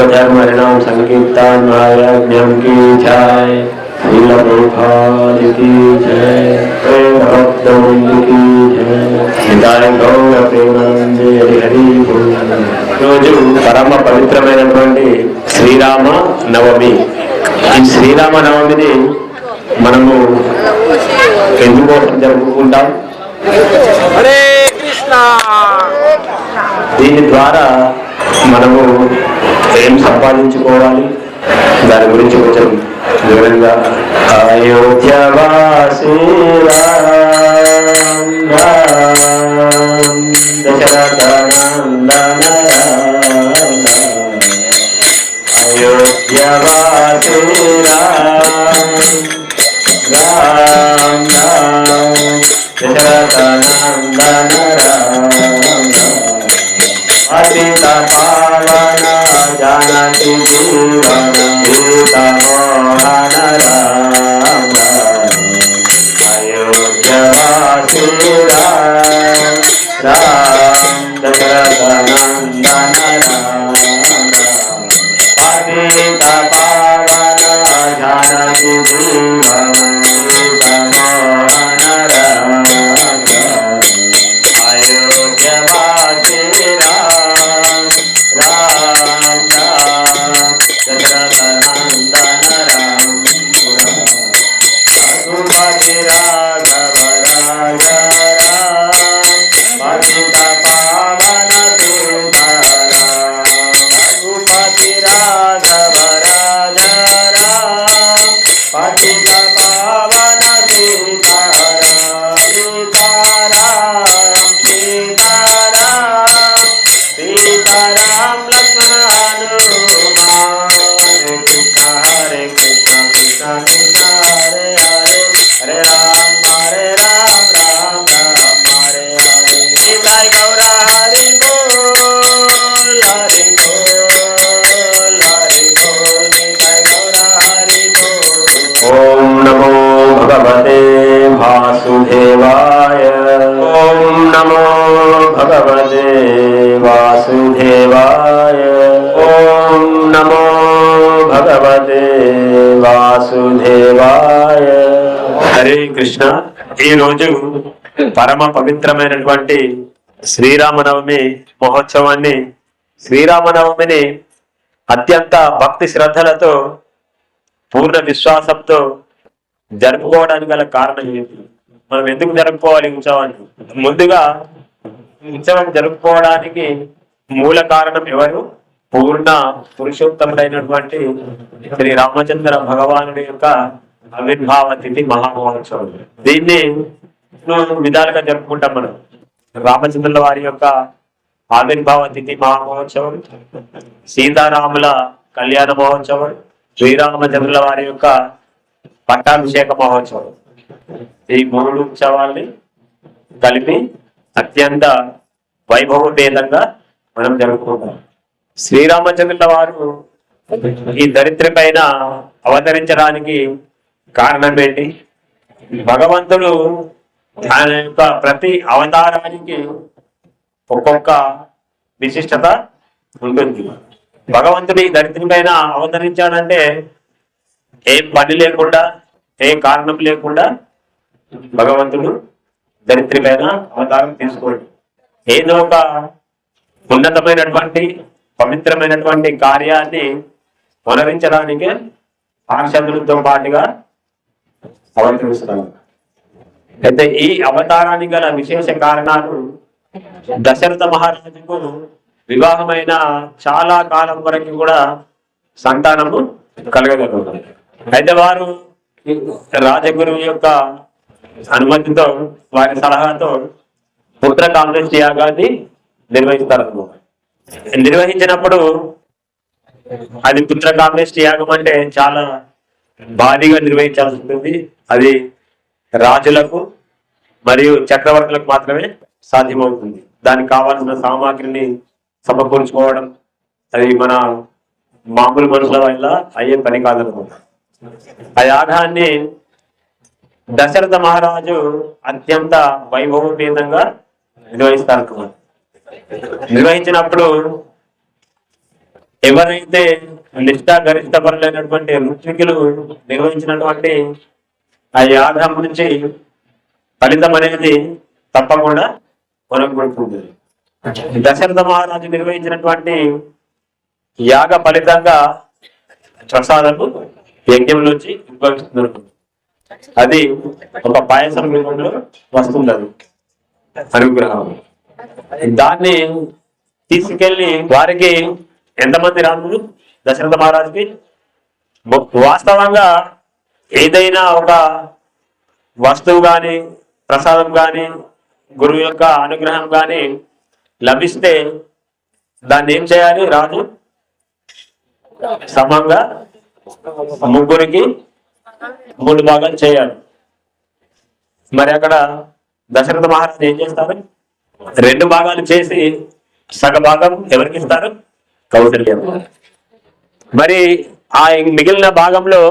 धर्म हरिणाम संकीर्तन महाराज्ञम की जय श्रील प्रभुपाद की जय प्रेम भक्तवृंद की जय నిదాయ గౌర ప్రేమానందే హరి హరి బోల్. రోజు పరమ పవిత్రమైనటువంటి శ్రీరామ నవమి ఈ శ్రీరామ నవమిని మనము ఎందుకోసం జరుపుకుంటాం హరే కృష్ణ దీని ద్వారా మనము ఏం సంపాదించుకోవాలి. దాని గురించి కొంచెం వివరంగా అయోధ్యవాసి దశరథ కృష్ణ ఈ రోజు పరమ పవిత్రమైనటువంటి శ్రీరామనవమి మహోత్సవాన్ని శ్రీరామనవమిని అత్యంత భక్తి శ్రద్ధలతో పూర్ణ విశ్వాసంతో జరుపుకోవడానికి గల కారణం ఏంటి మనం ఎందుకు జరుపుకోవాలి ఉత్సవాన్ని? ముందుగా ఉత్సవం జరుపుకోవడానికి మూల కారణం ఎవరు? పూర్ణ పురుషోత్తముడైనటువంటి శ్రీ రామచంద్ర భగవానుడి యొక్క ఆవిర్భావ తిథి మహామహోత్సవం దీన్ని మూడు విధాలుగా జరుపుకుంటాం మనం. రామచంద్రుల వారి యొక్క ఆవిర్భావ తిథి మహామహోత్సవం సీతారాముల కళ్యాణ మహోత్సవం శ్రీరామచంద్రుల వారి యొక్క పట్టాభిషేక మహోత్సవం ఈ మూడు ఉత్సవాల్ని కలిపి అత్యంత వైభవపేతంగా మనం జరుపుకుంటాం. శ్రీరామచంద్రుల వారు ఈ దరిద్ర పైన అవతరించడానికి కారణం ఏంటి? భగవంతుడు ఆయన యొక్క ప్రతి అవతారానికి ఒక్కొక్క విశిష్టత ఉంటుంది. భగవంతుడి దరిద్రం పైన అవతరించాడంటే ఏం పని లేకుండా ఏం కారణం లేకుండా భగవంతుడు దరిద్రి పైన అవతారం తీసుకోండి. ఏదో ఒక ఉన్నతమైనటువంటి పవిత్రమైనటువంటి కార్యాన్ని వనరించడానికి పార్షదులతో పాటుగా అవతరిస్తున్నాడు అయితే ఈ అవతారానికి గల విశేష కారణాలు దశరథ మహారాజుకు వివాహమైన చాలా కాలం వరకు కూడా సంతానము కలగగలుగుతుంది. అయితే వారు రాజగురువు యొక్క అనుమతితో వారి సలహాతో పుత్ర కాంగ్రెస్ యాగాన్ని నిర్వహిస్తారు. నిర్వహించినప్పుడు అది పుత్ర కాంగ్రెస్ యాగం అంటే చాలా భారీగా నిర్వహించాల్సి ఉంటుంది. అది రాజులకు మరియు చక్రవర్తులకు మాత్రమే సాధ్యమవుతుంది. దానికి కావాల్సిన సామాగ్రిని సమకూర్చుకోవడం అది మన మామూలు మనుషుల వల్ల అయ్యే పని కాదనమాట. ఆ యాగాన్ని దశరథ మహారాజు అత్యంత వైభవపేతంగా నిర్వహిస్తారు నిర్వహించినప్పుడు ఎవరైతే నిష్ఠా గరిష్ట పనులైనటువంటి ఋత్వికులు నిర్వహించినటువంటి ఆ యాగం నుంచి ఫలితం అనేది తప్పకుండా మనకు దశరథ మహారాజు నిర్వహించినటువంటి యాగ ఫలితంగా ప్రసాదము యజ్ఞం నుంచి ఉద్భవిస్తుంది అది ఒక పాయసం రూపంలో వస్తుంది అది అనుగ్రహం. దాన్ని తీసుకెళ్ళి వారికి ఎంతమంది రాములు దశరథ మహారాజుకి వాస్తవంగా ఏదైనా ఒక వస్తువు కానీ ప్రసాదం కానీ గురువు యొక్క అనుగ్రహం కానీ లభిస్తే దాన్ని ఏం చేయాలి? రాజు సమంగా ముగ్గురికి మూడు భాగాలు చేయాలి. మరి అక్కడ దశరథ మహారాజు ఏం చేస్తారు? రెండు భాగాలు చేసి సగ భాగం ఎవరికి ఇస్తారు? కౌశల్యం మరి ఆ మిగిలిన భాగంలో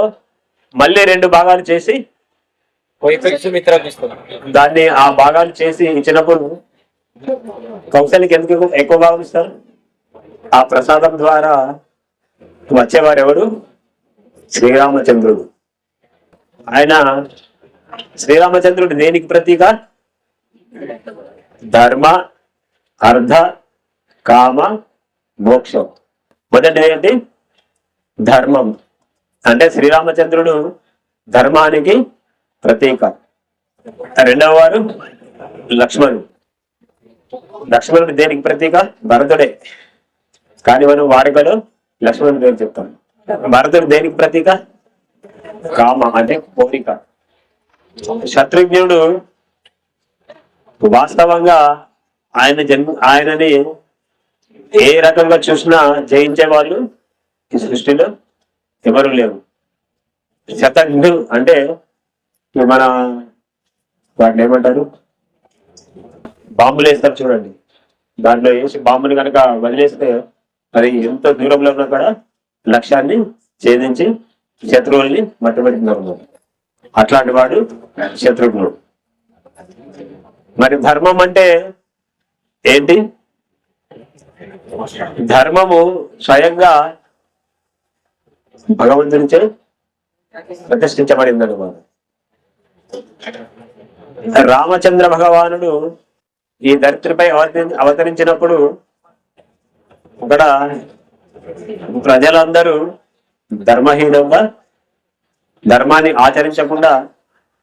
మళ్ళీ రెండు భాగాలు చేసి దాన్ని ఆ భాగాలు చేసి ఇచ్చినప్పుడు కౌశల్యకి ఎందుకు ఎక్కువ భాగం ఇస్తారు? ఆ ప్రసాదం ద్వారా వచ్చేవారు ఎవరు శ్రీరామచంద్రుడు. ఆయన శ్రీరామచంద్రుడు దేనికి ప్రతీక? ధర్మ అర్ధ కామ మోక్షం. మొదటి ఏంటి? ధర్మం. అంటే శ్రీరామచంద్రుడు ధర్మానికి ప్రతీక. రెండవ వారు లక్ష్మణుడు. లక్ష్మణుడు దేనికి ప్రతీక? భరతుడే. కానీ మనం వాడుకలో లక్ష్మణుడు పేరు చెప్తాం. భరతుడు దేనికి ప్రతీక? కామ అంటే కోరిక. శత్రుఘ్నుడు వాస్తవంగా ఆయన జన్మ ఆయనని ఏ రకంగా చూసినా జయించే వాళ్ళు ఈ సృష్టిలో? ఎవరు చెత్త నిండు అంటే మన వాటిని ఏమంటారు? బాంబులు వేస్తారు చూడండి. దాంట్లో వేసి బాంబుని కనుక వదిలేస్తే అది ఎంత దూరంలో ఉన్నా కూడా లక్ష్యాన్ని ఛేదించి శత్రువుల్ని మట్టుబెడుతున్నారు అట్లాంటి వాడు శత్రుఘ్నుడు. మరి ధర్మం అంటే ఏంటి? ధర్మము స్వయంగా భగవంతునిచే ప్రతిష్ఠించబడింది అనమాట రామచంద్ర భగవానుడు ఈ ధరిత్రిపై అవతరి అవతరించినప్పుడు అక్కడ ప్రజలందరూ ధర్మహీనంగా ధర్మాన్ని ఆచరించకుండా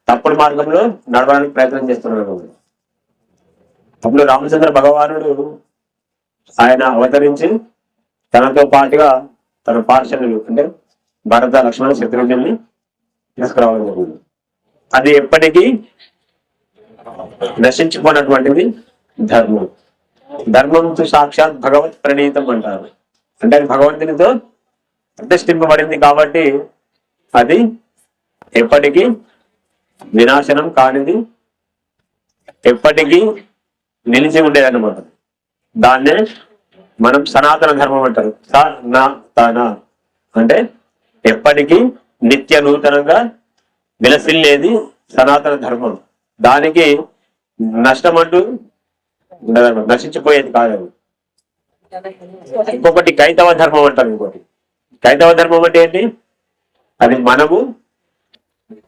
తప్పుడు మార్గంలో నడవడానికి ప్రయత్నం చేస్తున్నారు అప్పుడు రామచంద్ర భగవానుడు ఆయన అవతరించి తనతో పాటుగా తన పార్షదులు అంటే భరత లక్ష్మణ శత్రుఘ్నుల్ని తీసుకురావడం జరిగింది. అది ఎప్పటికీ నశించిపోయినటువంటిది ధర్మం. ధర్మంతో సాక్షాత్ భగవత్ ప్రణీతం అంటారు. అంటే అది భగవంతునితో ప్రతిష్ఠింపబడింది కాబట్టి అది ఎప్పటికీ వినాశనం కానిది ఎప్పటికీ నిలిచి ఉండేది అనమాట దాన్నే మనం సనాతన ధర్మం అంటారు. సనాతన నా అంటే ఎప్పటికీ నిత్య నూతనంగా విలసిల్లేది సనాతన ధర్మం. దానికి నష్టం అంటూ నశించిపోయేది కాదు. ఇంకొకటి కైతవ ధర్మం అంటారు ఇంకోటి. కైతవ ధర్మం అంటే ఏంటి? అది మనము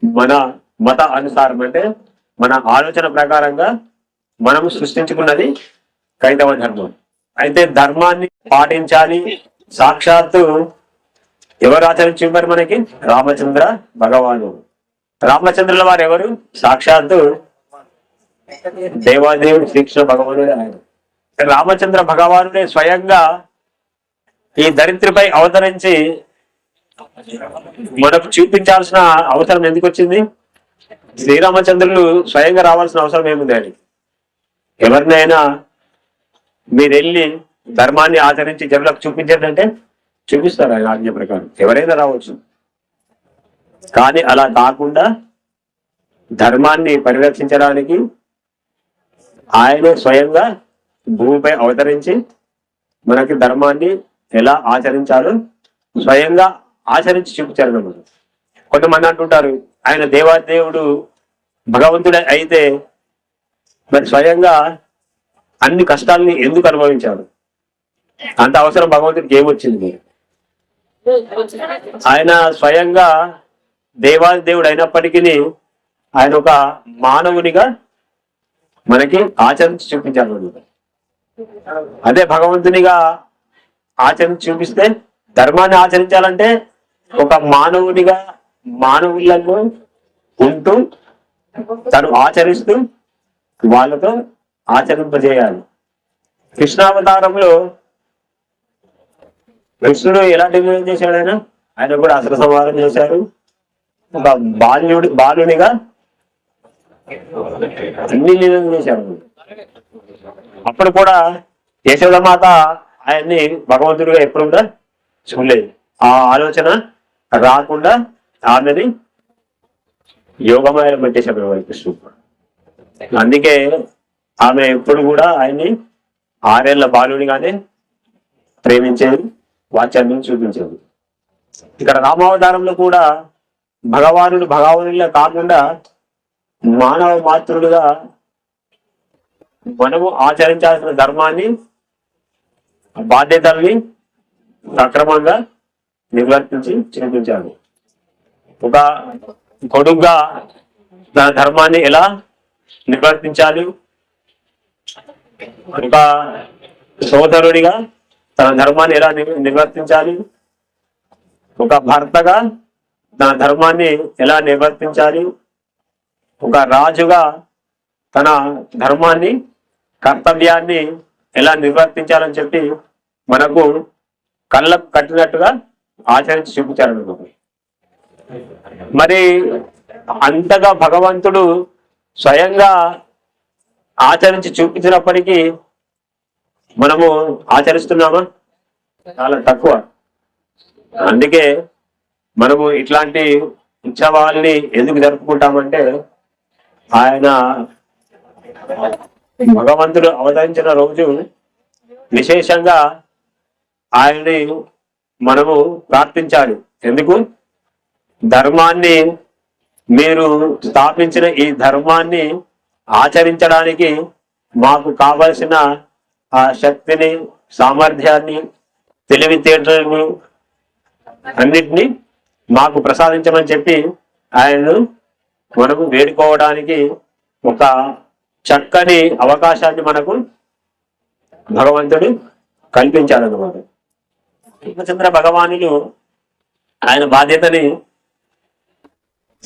మన మత అనుసారం అంటే మన ఆలోచన ప్రకారంగా మనము సృష్టించుకున్నది కైతవ ధర్మం. అయితే ధర్మాన్ని పాటించాలి సాక్షాత్తు ఎవరు ఆచరించారు మనకి? రామచంద్ర భగవాను. రామచంద్రుల వారు ఎవరు? సాక్షాత్తు దేవాదేవుడు శ్రీకృష్ణ భగవానుడే ఆయన. రామచంద్ర భగవానుడే స్వయంగా ఈ దరిద్రపై అవతరించి మనకు చూపించాల్సిన అవసరం ఎందుకు వచ్చింది? శ్రీరామచంద్రులు స్వయంగా రావాల్సిన అవసరం ఏముంది అని ఎవరినైనా మీరు వెళ్ళి ధర్మాన్ని ఆచరించి జనులకు చూపించారంటే చూపిస్తారు ఆయన ఆజ్ఞ ప్రకారం. ఎవరైనా రావచ్చు. కానీ అలా కాకుండా ధర్మాన్ని పరిరక్షించడానికి ఆయనే స్వయంగా భూమిపై అవతరించి మనకి ధర్మాన్ని ఎలా ఆచరించాలో స్వయంగా ఆచరించి చూపించారు అన్నమాట కొంతమంది అంటుంటారు ఆయన దేవాదేవుడు భగవంతుడే అయితే మరి స్వయంగా అన్ని కష్టాల్ని ఎందుకు అనుభవించాడు? అంత అవసరం భగవంతుడికి ఏమొచ్చింది? ఆయన స్వయంగా దేవాది దేవుడు అయినప్పటికీ ఆయన ఒక మానవునిగా మనకి ఆచరించి చూపించాలి అదే భగవంతునిగా ఆచరించి చూపిస్తే ధర్మాన్ని ఆచరించాలంటే ఒక మానవునిగా మానవులను ఉంటూ తను ఆచరిస్తూ వాళ్ళతో ఆచరింపజేయాలి. కృష్ణావతారంలో కృష్ణుడు ఎలాంటి విజయం చేశాడు ఆయన? ఆయన కూడా అసలు సంహారం చేశారు ఒక బాల్యుడు బాలునిగా అన్ని లీలలు చేశాడు. అప్పుడు కూడా యశోదమాత ఆయన్ని భగవంతుడిగా ఎప్పుడు కూడా చూడలేదు. ఆ ఆలోచన రాకుండా ఆమెని యోగమాయలు పెట్టేశాడు కృష్ణుడు. అందుకే ఆమె ఎప్పుడు కూడా ఆయన్ని ఆరేళ్ళ బాలునిగానే ప్రేమించేది. వాచ్యాన్ని చూపించేది. ఇక్కడ రామావతారంలో కూడా భగవానుడు భగవానుడిలా కాకుండా మానవ మాతృడుగా మనము ఆచరించాల్సిన ధర్మాన్ని బాధ్యతల్ని సక్రమంగా నిర్వర్తించి చూపించాడు ఒక కొడుగ్గా తన ధర్మాన్ని ఎలా నిర్వర్తించాలి? ఒక సోదరుడిగా తన ధర్మాన్ని ఎలా నిర్వర్తించాలి? ఒక భర్తగా తన ధర్మాన్ని ఎలా నిర్వర్తించాలి? ఒక రాజుగా తన ధర్మాన్ని కర్తవ్యాన్ని ఎలా నిర్వర్తించాలని చెప్పి మనకు కళ్ళకు కట్టినట్టుగా ఆచరించి చూపించారు మరి అంతగా భగవంతుడు స్వయంగా ఆచరించి చూపించినప్పటికీ మనము ఆచరిస్తున్నామా? చాలా తక్కువ. అందుకే మనము ఇట్లాంటి ఉత్సవాల్ని ఎందుకు జరుపుకుంటామంటే ఆయన భగవంతుడు అవతరించిన రోజు విశేషంగా ఆయన్ని మనము ప్రార్థించాలి. ఎందుకు? ధర్మాన్ని మీరు స్థాపించిన ఈ ధర్మాన్ని ఆచరించడానికి మాకు కావలసిన ఆ శక్తిని సామర్థ్యాన్ని తెలివితేటలను అన్నిటినీ మాకు ప్రసాదించమని చెప్పి ఆయన్ను మనము వేడుకోవడానికి ఒక చక్కని అవకాశాన్ని మనకు భగవంతుడు కల్పించాడనమాట రామచంద్ర భగవానులు ఆయన బాధ్యతని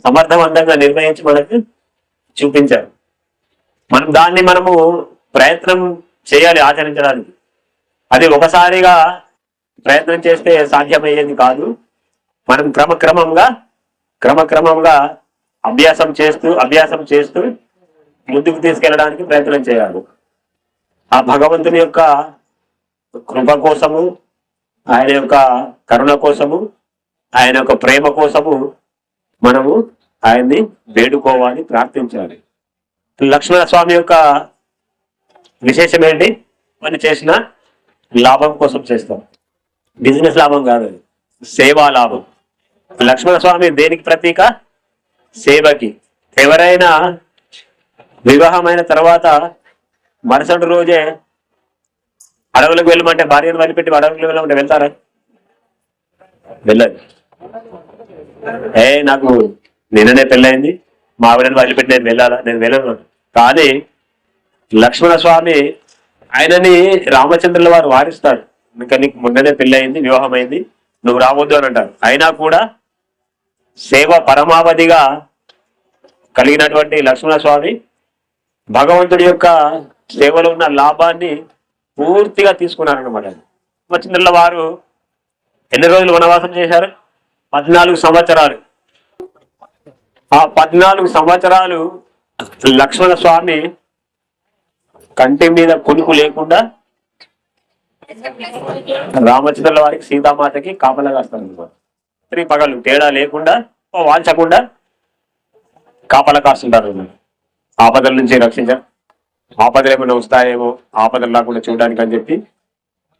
సమర్థవంతంగా నిర్వహించి మనకు చూపించారు. మనం దాన్ని మనము ప్రయత్నం చేయాలి ఆచరించడానికి. అది ఒకసారిగా ప్రయత్నం చేస్తే సాధ్యమయ్యేది కాదు. మనం క్రమక్రమంగా క్రమక్రమంగా అభ్యాసం చేస్తూ అభ్యాసం చేస్తూ ముందుకు తీసుకెళ్ళడానికి ప్రయత్నం చేయాలి. ఆ భగవంతుని యొక్క కృప కోసము ఆయన యొక్క కరుణ కోసము ఆయన యొక్క ప్రేమ కోసము మనము ఆయన్ని వేడుకోవాలి ప్రార్థించాలి. లక్ష్మణ స్వామి యొక్క విశేషం ఏంటి పని చేసిన లాభం కోసం చేస్తాం. బిజినెస్ లాభం కాదు అది. సేవా లాభం. లక్ష్మణస్వామి దేనికి ప్రతీక? సేవకి. ఎవరైనా వివాహమైన తర్వాత మరుసటి రోజే అడవులకు వెళ్ళమంటే భార్యను వదిలిపెట్టి అడవులకు వెళ్ళమంటే వెళ్తారా? వెళ్ళదు. ఏ నాకు నిన్ననే పెళ్ళైంది మా ఆవిడని వదిలిపెట్టి నేను వెళ్ళాలా? నేను వెళ్ళను. కానీ లక్ష్మణ స్వామి ఆయనని రామచంద్రుల వారు వారిస్తాడు ఇంకా నీకు మొన్ననే పెళ్ళయింది వివాహం అయింది నువ్వు రావద్దు అని అంటారు. అయినా కూడా సేవ పరమావధిగా కలిగినటువంటి లక్ష్మణ స్వామి భగవంతుడి యొక్క సేవలో ఉన్న లాభాన్ని పూర్తిగా తీసుకున్నారనమాట రామచంద్రుల వారు ఎన్ని రోజులు వనవాసం చేశారు? పద్నాలుగు సంవత్సరాలు. ఆ పద్నాలుగు సంవత్సరాలు లక్ష్మణ స్వామి కంటి మీద కునుకు లేకుండా రామచంద్రుల వారికి సీతామాతకి కాపలా కాస్తారు అన్నమాట. పగలు తేడా లేకుండా వాంచకుండా కాపలా కాస్తుంటారు ఆపదల నుంచి రక్షించారు ఆపదలు ఏమైనా వస్తాయేమో ఆపదలు రాకుండా చూడడానికి అని చెప్పి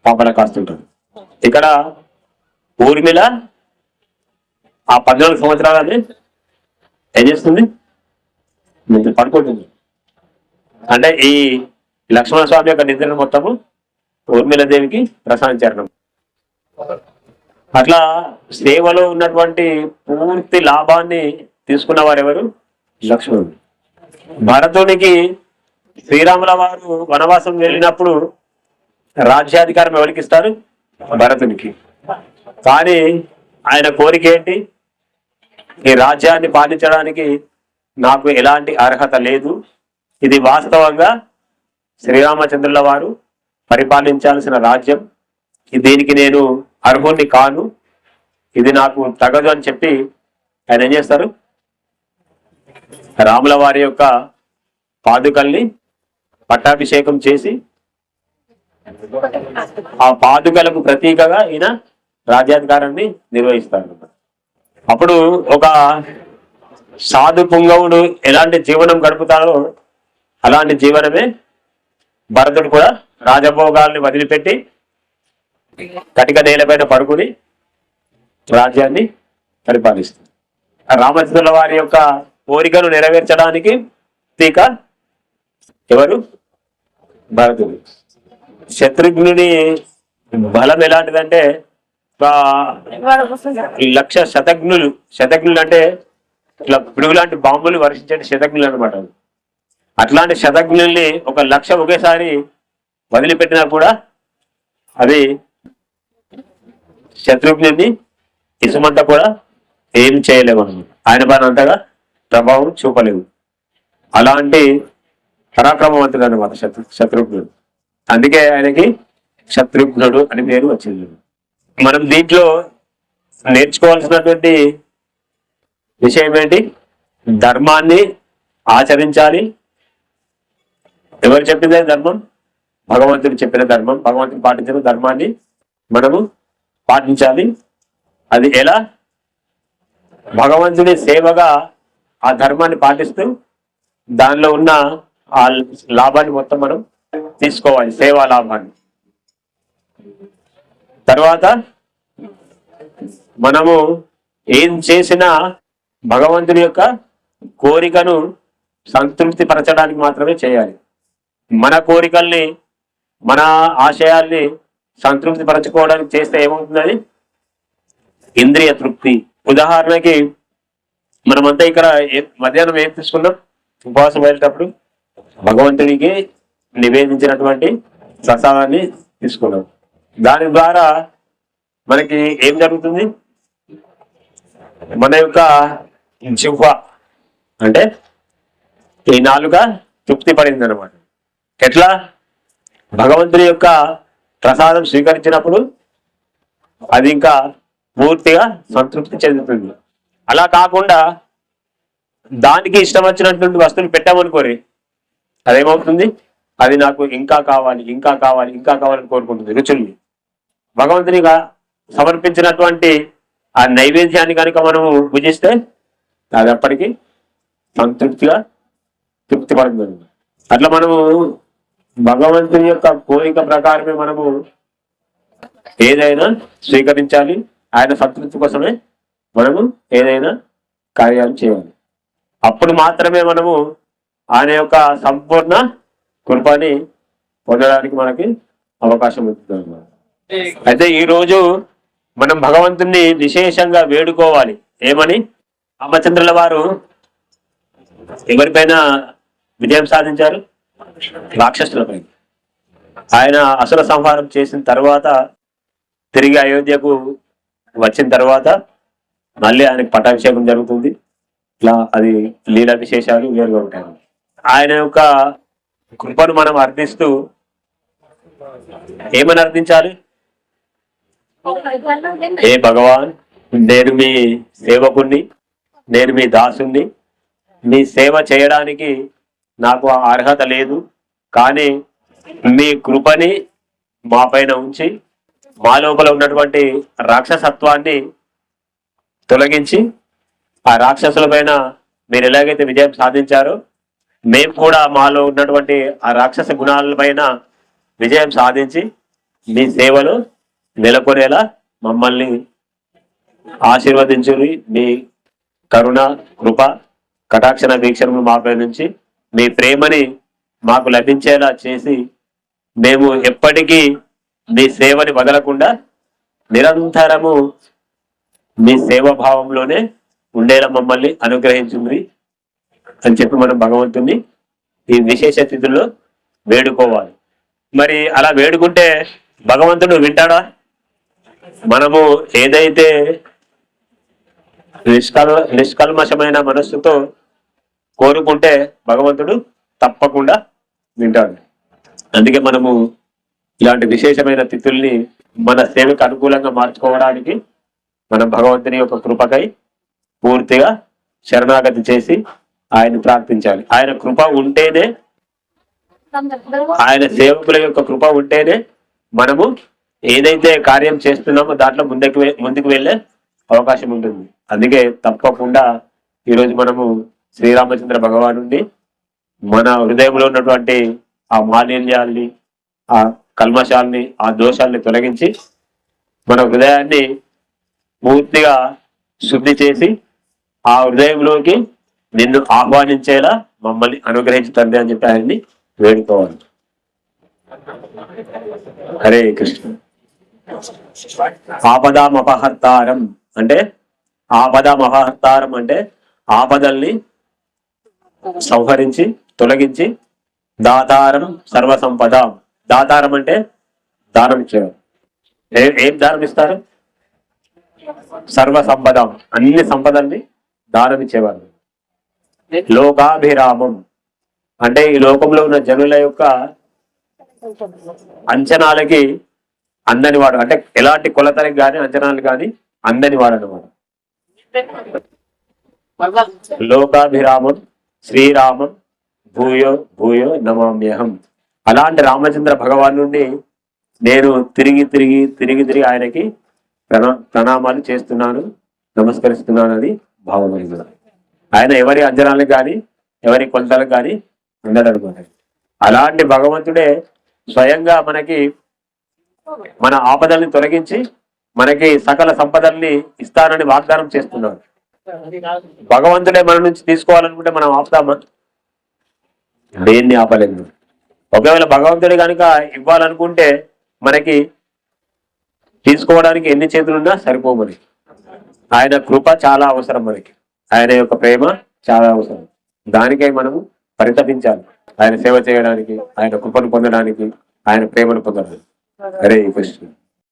కాపలా కాస్తుంటారు. ఇక్కడ ఊర్మిళ ఆ పద్నాలుగు సంవత్సరాలని ఏం చేస్తుంది? పడుకుంటుంది అంటే ఈ లక్ష్మణ స్వామి యొక్క నిద్ర మొత్తము ఊర్మిళదేవికి ప్రసాదించారు అట్లా సేవలో ఉన్నటువంటి పూర్తి లాభాన్ని తీసుకున్న వారెవరు? లక్ష్మణుడు. భరతునికి శ్రీరాముల వారు వనవాసం వెళ్ళినప్పుడు రాజ్యాధికారం ఎవరికి ఇస్తారు? భరతునికి. కానీ ఆయన కోరిక ఏంటి? ఈ రాజ్యాన్ని పాలించడానికి నాకు ఎలాంటి అర్హత లేదు. ఇది వాస్తవంగా శ్రీరామచంద్రుల వారు పరిపాలించాల్సిన రాజ్యం. దీనికి నేను అర్హుణ్ణి కాను. ఇది నాకు తగదు అని చెప్పి ఆయన ఏం చేస్తారు? రాముల వారి యొక్క పాదుకల్ని పట్టాభిషేకం చేసి ఆ పాదుకలకు ప్రతీకగా ఈయన రాజ్యాధికారాన్ని నిర్వహిస్తారు అప్పుడు ఒక సాధు పుంగవుడు ఎలాంటి జీవనం గడుపుతాడో అలాంటి జీవనమే భరతుడు కూడా రాజభోగాల్ని వదిలిపెట్టి కటిక నేలపైన పడుకుని రాజ్యాన్ని పరిపాలిస్తుంది. రామచంద్రుల వారి యొక్క కోరికను నెరవేర్చడానికి తీక ఎవరు? భరతుడు. శత్రుఘ్నుని బలం ఎలాంటిదంటే లక్ష శతఘ్నులు శతఘ్నులు అంటే ఇట్లా పిడుగు లాంటి బాంబులు వర్షించే శతఘ్నులు అనమాట అట్లాంటి శతజ్ఞుల్ని ఒక లక్ష ఒకేసారి వదిలిపెట్టినా కూడా అది శత్రుఘ్నుని ఇసుమంతా కూడా ఏం చేయలేము అన్నమాట. ఆయన పైన అంతగా ప్రభావం చూపలేవు. అలాంటి పరాక్రమవంతుడు అనమాట శత్రు శత్రుఘ్నుడు. అందుకే ఆయనకి శత్రుఘ్నుడు అని పేరు వచ్చింది. మనం దీంట్లో నేర్చుకోవాల్సినటువంటి విషయం ఏంటి? ధర్మాన్ని ఆచరించాలి ఎవరు చెప్పిందే ధర్మం? భగవంతుడు చెప్పిన ధర్మం. భగవంతుడు పాటించిన ధర్మాన్ని మనము పాటించాలి. అది ఎలా? భగవంతుని సేవగా ఆ ధర్మాన్ని పాటిస్తూ దానిలో ఉన్న ఆ లాభాన్ని మొత్తం మనం తీసుకోవాలి సేవా లాభాన్ని. తర్వాత మనము ఏం చేసినా భగవంతుని యొక్క కోరికను సంతృప్తి పరచడానికి మాత్రమే చేయాలి. మన కోరికల్ని మన ఆశయాల్ని సంతృప్తి పరచుకోవడానికి చేస్తే ఏమవుతుంది ఇంద్రియ తృప్తి. ఉదాహరణకి మనమంతా ఇక్కడ ఏ- మధ్యాహ్నం ఏం తీసుకున్నాం? ఉపవాసం వెళ్ళేటప్పుడు భగవంతుడికి నివేదించినటువంటి ప్రసాదాన్ని తీసుకున్నాం. దాని ద్వారా మనకి ఏం జరుగుతుంది? మన యొక్క జిహ్వ అంటే ఈ నాలుక తృప్తి పడింది అనమాట ఎట్లా? భగవంతుడి యొక్క ప్రసాదం స్వీకరించినప్పుడు అది ఇంకా పూర్తిగా సంతృప్తి చెందుతుంది. అలా కాకుండా దానికి ఇష్టం వచ్చినటువంటి వస్తువులు పెట్టామనుకోరి అదేమవుతుంది? అది నాకు ఇంకా కావాలి ఇంకా కావాలి ఇంకా కావాలని కోరుకుంటుంది. రుచుల్ని. భగవంతునిగా సమర్పించినటువంటి ఆ నైవేద్యాన్ని కనుక మనము పూజిస్తే అది అప్పటికి సంతృప్తిగా తృప్తి పడుతుంది అట్లా మనము భగవంతుని యొక్క కోరిక ప్రకారమే మనము ఏదైనా స్వీకరించాలి. ఆయన సంతృప్తి కోసమే మనము ఏదైనా కార్యాలు చేయాలి. అప్పుడు మాత్రమే మనము ఆయన యొక్క సంపూర్ణ కృపని పొందడానికి మనకి అవకాశం ఉంటుంది అన్నమాట. అయితే ఈ రోజు మనం భగవంతుని విశేషంగా వేడుకోవాలి. ఏమని? రామచంద్రుల వారు ఎవరిపైన విజయం సాధించారు? రాక్షసులపై. ఆయన అసుర సంహారం చేసిన తర్వాత తిరిగి అయోధ్యకు వచ్చిన తర్వాత మళ్ళీ ఆయనకు పట్టాభిషేకం జరుగుతుంది. ఇట్లా అది లీలా విశేషాలు వేరుగా ఉంటాయి. ఆయన యొక్క కృపను మనం అర్థిస్తూ ఏమని అర్థించాలి? ఏ భగవాన్ నేను మీ సేవకుణ్ణి నేను మీ దాసుణ్ణి మీ సేవ చేయడానికి నాకు ఆ అర్హత లేదు. కానీ మీ కృపని మా పైన ఉంచి మా లోపల ఉన్నటువంటి రాక్షసత్వాన్ని తొలగించి ఆ రాక్షసుల పైన మీరు ఎలాగైతే విజయం సాధించారో మేము కూడా మాలో ఉన్నటువంటి ఆ రాక్షస గుణాల పైన విజయం సాధించి మీ సేవలు నెలకొనేలా మమ్మల్ని ఆశీర్వదించుని మీ కరుణ కృప కటాక్షణ వీక్షణము మాపై నుంచి మీ ప్రేమని మాకు లభించేలా చేసి మేము ఎప్పటికీ మీ సేవని వదలకుండా నిరంతరము మీ సేవాభావంలోనే ఉండేలా మమ్మల్ని అనుగ్రహించింది అని చెప్పి మనం భగవంతుని ఈ విశేష తిథుల్లో వేడుకోవాలి. మరి అలా వేడుకుంటే భగవంతుడు వింటాడా? మనము ఏదైతే నిష్కల్ నిష్కల్మషమైన మనస్సుతో కోరుకుంటే భగవంతుడు తప్పకుండా వింటాడు. అందుకే మనము ఇలాంటి విశేషమైన తిథుల్ని మన సేవకు అనుకూలంగా మార్చుకోవడానికి మనం భగవంతుని యొక్క కృపకై పూర్తిగా శరణాగతి చేసి ఆయన ప్రార్థించాలి. ఆయన కృప ఉంటేనే ఆయన సేవకుల యొక్క కృప ఉంటేనే మనము ఏదైతే కార్యం చేస్తున్నామో దాంట్లో ముందుకు ముందుకు వెళ్ళే అవకాశం ఉంటుంది. అందుకే తప్పకుండా ఈరోజు మనము శ్రీరామచంద్ర భగవానుండి మన హృదయంలో ఉన్నటువంటి ఆ మాలిన్యాల్ని ఆ కల్మషాల్ని ఆ దోషాల్ని తొలగించి మన హృదయాన్ని పూర్తిగా శుద్ధి చేసి ఆ హృదయంలోకి నిన్ను ఆహ్వానించేలా మమ్మల్ని అనుగ్రహించుతండి అని చెప్పి ఆయన్ని వేడుకోవాలి. హరే కృష్ణ. ఆపదామపహర్తారం అంటే ఆపద ఆపదామపహర్తారం అంటే ఆపదల్ని సంహరించి తొలగించి దాతారం సర్వ సంపద దాతారం అంటే దానం ఇచ్చేవారు. ఏ- దానం ఇస్తారు? సర్వ సంపద అన్ని సంపదల్ని దానం ఇచ్చేవారు. లోకాభిరామం. అంటే ఈ లోకంలో ఉన్న జనుల యొక్క అంచనాలకి అందని వాడు. అంటే ఎలాంటి కొలతలకి కానీ అంచనాలకు కానీ అందని వాడు అనమాట లోకాభిరామం శ్రీరామం భూయో భూయో నమామ్యహం. అలాంటి రామచంద్ర భగవాన్ నుండి నేను తిరిగి తిరిగి తిరిగి తిరిగి ఆయనకి ప్రణా ప్రణామాలు చేస్తున్నాను నమస్కరిస్తున్నాను అని భావం ఆయన ఎవరి అంజనాలకు కానీ ఎవరి కొలతలకు కానీ ఉండడు అలాంటి భగవంతుడే స్వయంగా మనకి మన ఆపదల్ని తొలగించి మనకి సకల సంపదల్ని ఇస్తానని వాగ్దానం చేస్తున్నాడు. భగవంతుడే మన నుంచి తీసుకోవాలనుకుంటే మనం ఆపుతామా? దేన్ని ఆపలేదు ఒకవేళ భగవంతుడే కనుక ఇవ్వాలనుకుంటే మనకి తీసుకోవడానికి ఎన్ని చేతులున్నా సరిపో మనకి ఆయన కృప చాలా అవసరం మనకి. ఆయన యొక్క ప్రేమ చాలా అవసరం. దానికై మనము పరితపించాలి. ఆయన సేవ చేయడానికి ఆయన కృపను పొందడానికి ఆయన ప్రేమను పొందడానికి. హరే కృష్ణ.